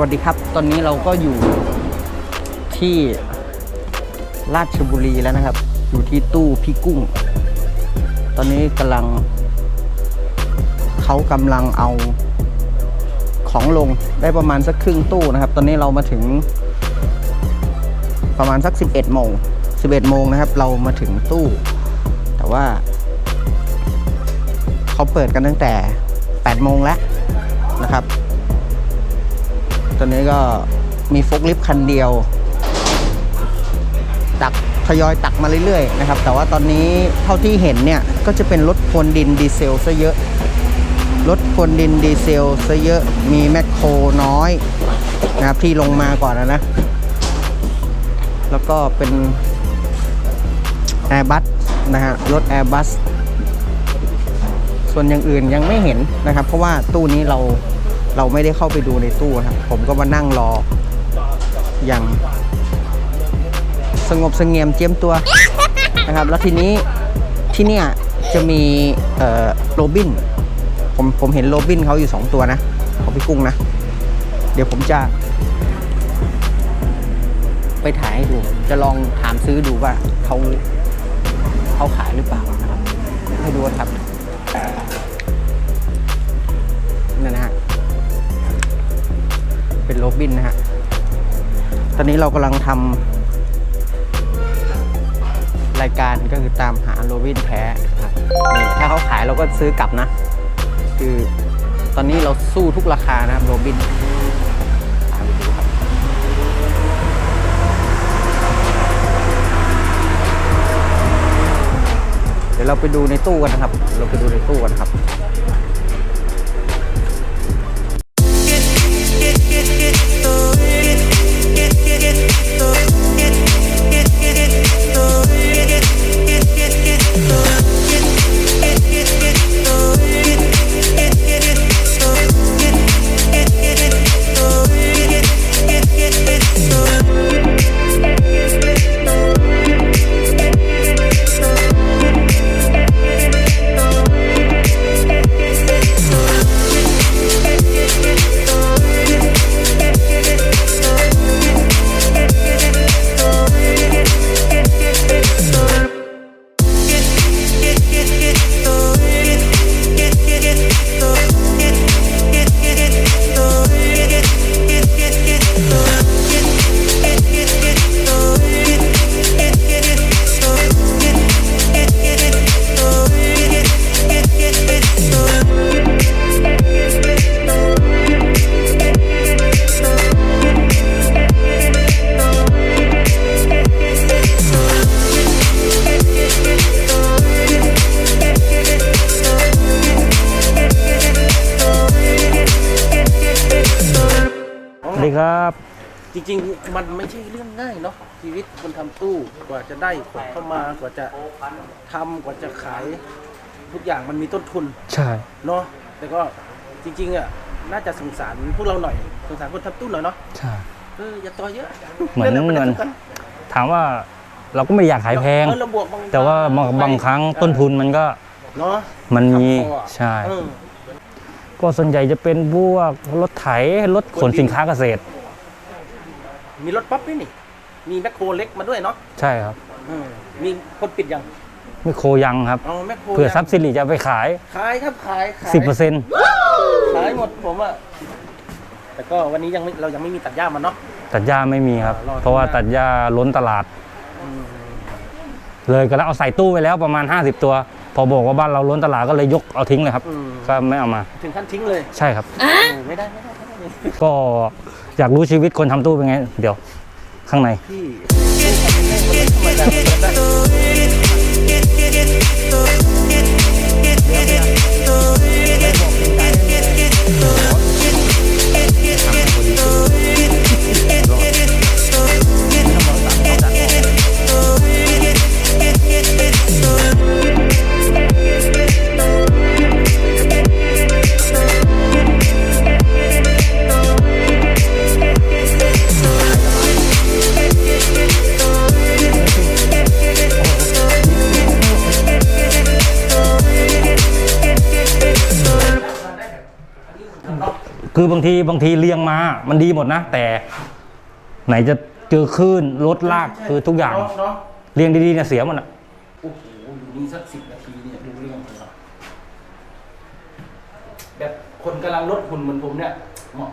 วัสดีครับ ตอนนี้เราก็อยู่ที่ราชบุรีแล้วนะครับ อยู่ที่ตู้พี่กุ้ง ตอนนี้กำลัง เขากำลังเอาของลงได้ประมาณสักครึ่งตู้นะครับ ตอนนี้เรามาถึง ประมาณสัก 11โมง11โมงนะครับ เรามาถึงตู้ แต่ว่า เขาเปิดกันตั้งแต่8โมงแล้วนะครับ ตอนนี้ก็มีฟกลิฟคันเดียว ตักทยอยตักมาเรื่อยๆนะครับ แต่ว่าตอนนี้เท่าที่เห็นเนี่ย ก็จะเป็นรถพรวนดินดีเซลซะเยอะ รถพรวนดินดีเซลซะเยอะ มีแมคโครน้อยนะครับที่ลงมาก่อนนะนะ แล้วก็เป็น Airbus นะฮะ รถ Airbus ส่วนอย่างอื่นยังไม่เห็นนะครับ เพราะว่าตู้นี้เรา เราไม่ได้เข้าไปดูในตู้ครับ ผมก็มานั่งรอ อย่าง สงบสงเงียมเจียมตัวนะครับ แล้วทีนี้ที่เนี่ยจะมีโรบิน ผมผมเห็นโรบินเขาอยู่ 2 ตัวนะของพี่กุ้งนะ เดี๋ยวผมจะ ไปถ่ายให้ดู จะลองถามซื้อดูว่าเขาเขาขายหรือเปล่านะครับ ให้ดูครับ เป็นโรบินนะฮะ ตอนนี้เรากำลังทำรายการก็คือตามหาโรบินแท้ครับถ้าเขาขายเราก็ซื้อกลับนะ คือตอนนี้เราสู้ทุกราคานะครับโรบินเดี๋ยวเราไปดูในตู้กันนะครับ เราไปดูในตู้กันครับ ครับ จริงๆ มันไม่ใช่เรื่องง่ายเนาะชีวิตคนทำตู้กว่าจะได้คนเข้ามากว่าจะทำกว่าจะขาย ทุกอย่างมันมีต้นทุนใช่เนาะแต่ก็จริงๆอะน่าจะสงสารพวกเราหน่อยสงสารคนทำตู้หน่อยเนาะใช่เอออย่าต่อเยอะเหมือนล่ๆไปเงินทุกกัถามว่าเราก็ไม่อยากขายแพงเออเราบวกบางแต่ว่าบางบางครั้งต้นทุนมันก็เนาะมันมีขับคออะใช่เออ ก็ส่วนใหญ่จะเป็นพวกรถไถรถขนสินค้าเกษตร มีรถป๊อปด้วยนี่ มีแมคโครเล็กมาด้วยเนาะใช่ครับเออมีคนปิดยังไม่โคยังครับเอาแมคโครเผื่อยังทรัพย์สิริจะเอาไปขายขายครับขายขาย10%ขายหมดผมอะแต่ก็วันนี้ยังไม่เรายังไม่มีตัดหญ้ามันเนาะ ตัดหญ้าไม่มีครับรอเพราะว่าตัดหญ้าล้นตลาดอืมเลยก็แล้วเอาใส่ตู้ไปแล้วประมาณ 50 ตัว พอบอกว่าบ้านเราล้นตลาดก็เลยยกเอาทิ้งเลยครับ อืม ก็ไม่เอามา ถึงขั้นทิ้งเลยใช่ครับ โอไม่ได้ไม่ได้ไม่ได้ก็อยากรู้ชีวิตคนทำตู้เป็นไง เดี๋ยวข้างใน พี่ คือบางทีบางทีเรียงมา มันดีหมดนะ แต่ ไหนจะเจอคลื่นรถลากคือทุกอย่าง เนะเนาะเรียงดีๆเนี่ยเสียหมดอะโอ้โหอยู่นี่สักสิบนาทีเนี่ยดูเรื่องเลยครับแบบคนกำลังลดหุ่นเหมือนผมเนี่ยเหมาะ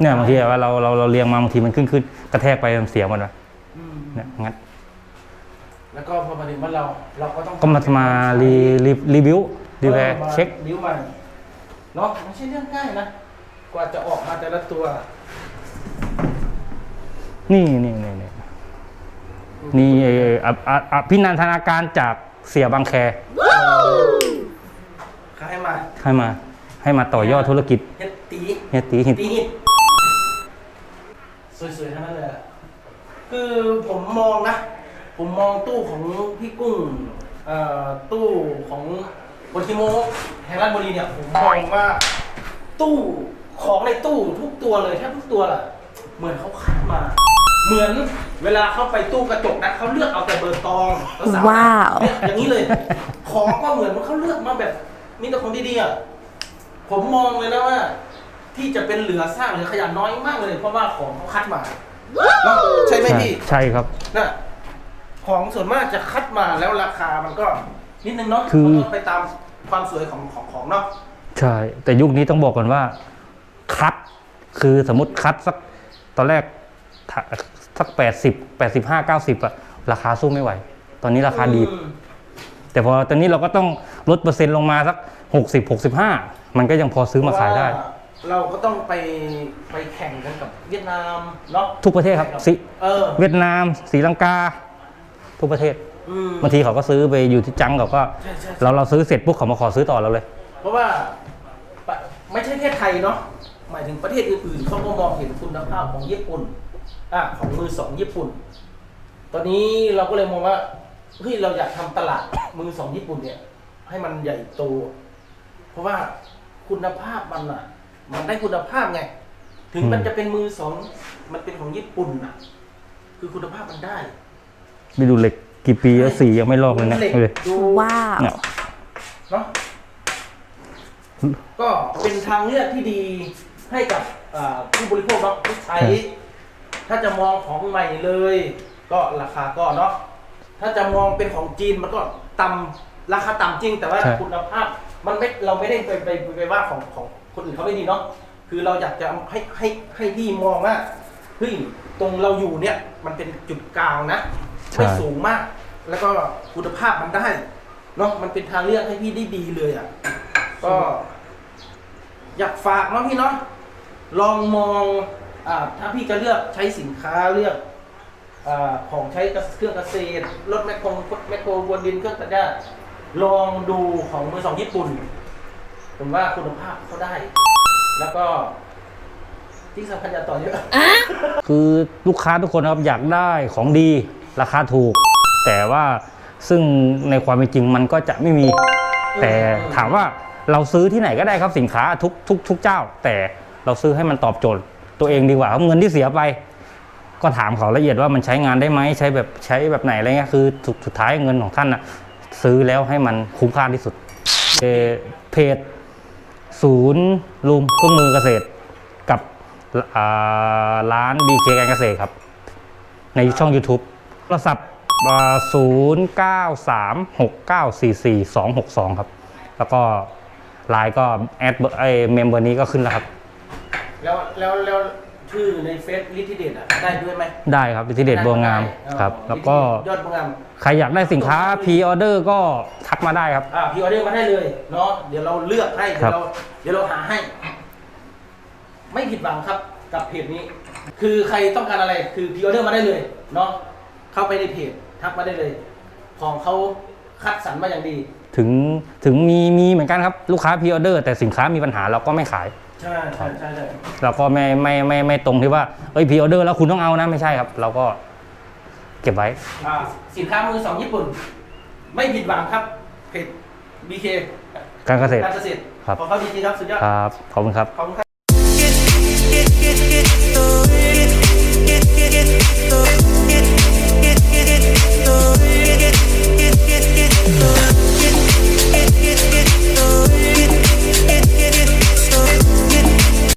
เนี่ยบางทีว่าเราเราเราเรียงมาบางทีมันขึ้นขึ้นกระแทกไปมันเสียหมดอะอืมเนี่ยงั้นแล้วก็พอมาถึงว่านเราเราก็ต้องก็มามารีรีรีวิวรีแวร์ออมาเช็คนิ้วใหม่ เนาะไม่ใช่เรื่องง่ายนะ กว่าจะออกมาแต่ละตัว นี่นี่นี่นี่นี่เอ่ออะอะอภินันทนาการจากเสียบางแคใครมาให้มา ให้มาต่อยอดธุรกิจเฮ็ดตีเฮียตีหินตีหินสวยๆทั้งนั้นเลยอะคือผมมองนะ ผมมองตู้ของพี่กุ้งเอ่อตู้ของ บนทิโมแห่งราชบุรีเนี่ยผมมองว่า ตู้ของในตู้ทุกตัวเลยแทบทุกตัวแหละเหมือนเขาคัดมา เหมือนเวลาเข้าไปตู้กระจกนะเขาเลือกเอาแต่เบอร์ตองแล้วสมรถว้าว เนี่ยอย่างนี้เลย ของก็เหมือนว่าเขาเลือกมาแบบมีแต่ของดีๆอะผมมองเลยนะว่า ที่จะเป็นเหลือสร้างเหลือขยะน้อยมากเลยเพราะว่าของเขาคัดมาเนอะใช่ไหมใช่พี่ ใช่ครับน่ะของส่วนมากจะคัดมาแล้วราคามันก็นิดนึงเนาะคือ มันก็ไปตาม ความสวยของของของเนาะใช่ แต่ยุคนี้ต้องบอกก่อนว่าคัดคือสมมติคัดสักตอนแรกถ้าสักแปดสิบแปดสิบห้าเก้าสิบอะราคาสู้ไม่ไหว ตอนนี้ราคาดีอืมแต่พอตอนนี้เราก็ต้องลดเปอร์เซ็นต์ลงมาสักหกสิบหกสิบห้ามันก็ยังพอซื้อมาขายได้เพระว่เราก็ต้องไปไปแข่งกันกับเวียดนามเนาะทุกประเทศครับสิเออเวียดนามศรีลังกา ทุกประเทศอืม บางทีเขาก็ซื้อไปอยู่ที่จังเขาก็ใช่ใช่ใช่เราเราซื้อเสร็จปุ๊บเขามาขอซื้อต่อเราเลย เพราะว่าปะไม่ใช่แค่ไทยเนาะหมายถึงประเทศอื่นๆเขาก็มองเห็นคุณภาพของญี่ปุ่นอะของมือสองญี่ปุ่น ตอนนี้เราก็เลยมองว่าเฮ้ยเราอยากทำตลาดมือสองญี่ปุ่นเนี่ย ให้มันใหญ่โต เพราะว่าคุณภาพมันอะ มันได้คุณภาพไง ถึงมันอืมจะเป็นมือสองมันเป็นของญี่ปุ่นอะ คือคุณภาพมันได้ไปดูเหล็ก กี่ปีแล้วสียังไม่ลอกเลยนะเหล็กเลยดูว้าว เนี่ยเนาะก็เป็นทางเลือกที่ดีให้กับอ่าผู้บริโภคเนาะที่ใช้ถ้าจะมองของใหม่เลย ก็ราคาก็เนาะถ้าจะมองเป็นของจีนมันก็ต่ำราคาต่ำจริง แต่ว่าใช่ คุณภาพ มันไม่เราไม่ได้ไปไปไปไปว่าของของคนอื่นเขาไม่ดีเนาะคือเราอยากจะให้ให้ให้พี่มองว่าเฮ้ยตรงเราอยู่เนี่ย มันเป็นจุดกลางนะ ไม่สูงมาก แล้วก็คุณภาพมันได้เนาะมันเป็นทางเลือกให้พี่ได้ดีเลยอะก็ อยากฝากเนาะพี่เนาะลองมองอ่าถ้าพี่จะเลือกใช้สินค้าเลือกอาของใช้เครื่องเกษตรรถแมคโครแมคโครวนดินเครื่องตัดหญ้าลองดูของมือสองญี่ปุ่น ผมว่าคุณภาพเขาได้ แล้วก็ที่สำคัญอย่าต่อเยอะ คือลูกค้าทุกคนนะครับอยากได้ของดี ราคาถูก แต่ว่าซึ่งในความเป็นจริงมันก็จะไม่มี แต่ถามว่าเราซื้อที่ไหนก็ได้ครับสินค้าทุกทุกทุกเจ้า แต่เราซื้อให้มันตอบโจทย์ ตัวเองดีกว่าครับเงินที่เสียไป ก็ถามเขาละเอียดว่ามันใช้งานได้ไหมใช้แบบใช้แบบไหนอะไรเงี้ยคือสุดสุดท้ายเงินของท่านนะซื้อแล้วให้มันคุ้มค่าที่สุดเพจศูนย์รูมเครื่องมือเกษตรกับร้าน BK การเกษตรครับ ในช่อง YouTube รศัพท์ศูนย์เก้าสามหกเก้าสี่สี่สองหกสองครับ แล้วก็ไลน์ก็แอดไอเมมเบอร์นี้ก็ขึ้นแล้วครับ แล้วแล้วแล้วชื่อในเฟซลิทิเดตอะได้ด้วยไหมได้ครับที่เด็ดบัวงามครับ แล้วก็ยอดบัวงามใครอยากได้สินค้าพ r ออเดอร์ก็ทักมาได้ครับอ่าพี่ออเดอร์มาได้เลยเนาะเดี๋ยวเราเลือกให้ครัเดี๋ยวบเราเดี๋ยวเราหาให้ ไม่ผิดหวังครับกับเพจนี้ คือใครต้องการอะไรคือพี่ออเดอร์มาได้เลยเนาะ เข้าไปในเพจทักมาได้เลย ของเขาคัดสรรมาอย่างดี ถึงถึงมีมีเหมือนกันครับลูกค้าพ r ออเดอร์ แต่สินค้ามีปัญหาเราก็ไม่ขาย ใช่ใช่ใช่ใช่เราก็ไม่ไม่ไม่ไม่ตรงที่ว่าเอ้ยพ r ออเดอร์แล้วคุณต้องเอานะไม่ใช่ครับ เราก็เก็บไว้ อ่าสินค้ามือสองญี่ปุ่น ไม่ผิดหวังครับเพจ BK การเกษตร การเกษตรครับ ของเขาดีจริงครับ สุดยอด ครับ ขอบคุณครับ ขอบคุณครับ